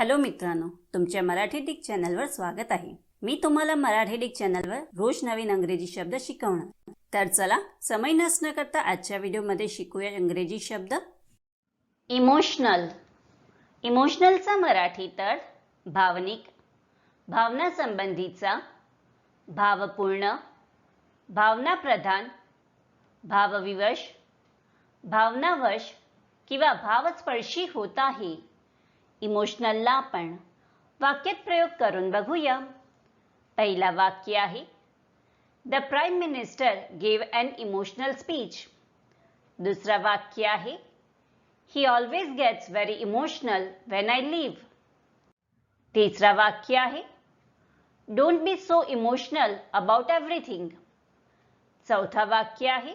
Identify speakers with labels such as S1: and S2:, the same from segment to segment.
S1: Hello मित्रांनो तुमच्या Marathi Dick चॅनलवर स्वागत आहे. मी तुम्हाला मराठी डिक चॅनलवर रोज नवीन अंग्रेजी शब्द शिकवणार. तर चला समय नसणं करता आजच्या व्हिडिओमध्ये शिकूया इंग्रजी शब्द. इमोशनल. इमोशनलचा मराठी तर भावनिक भावना संबंधीचा भावपूर्ण भावनाप्रधान भावविवश भावनावश किंवा भावस्पर्शी होत आहे. इमोशनलला आपण वाक्यात प्रयोग करून बघूया. पहिला वाक्य आहे the prime minister gave an emotional speech दुसरा वाक्य आहे he always gets very emotional when I leave तिसरा वाक्य आहे don't be so emotional about everything चौथा वाक्य आहे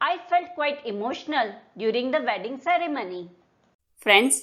S1: I felt quite emotional during the wedding ceremony friends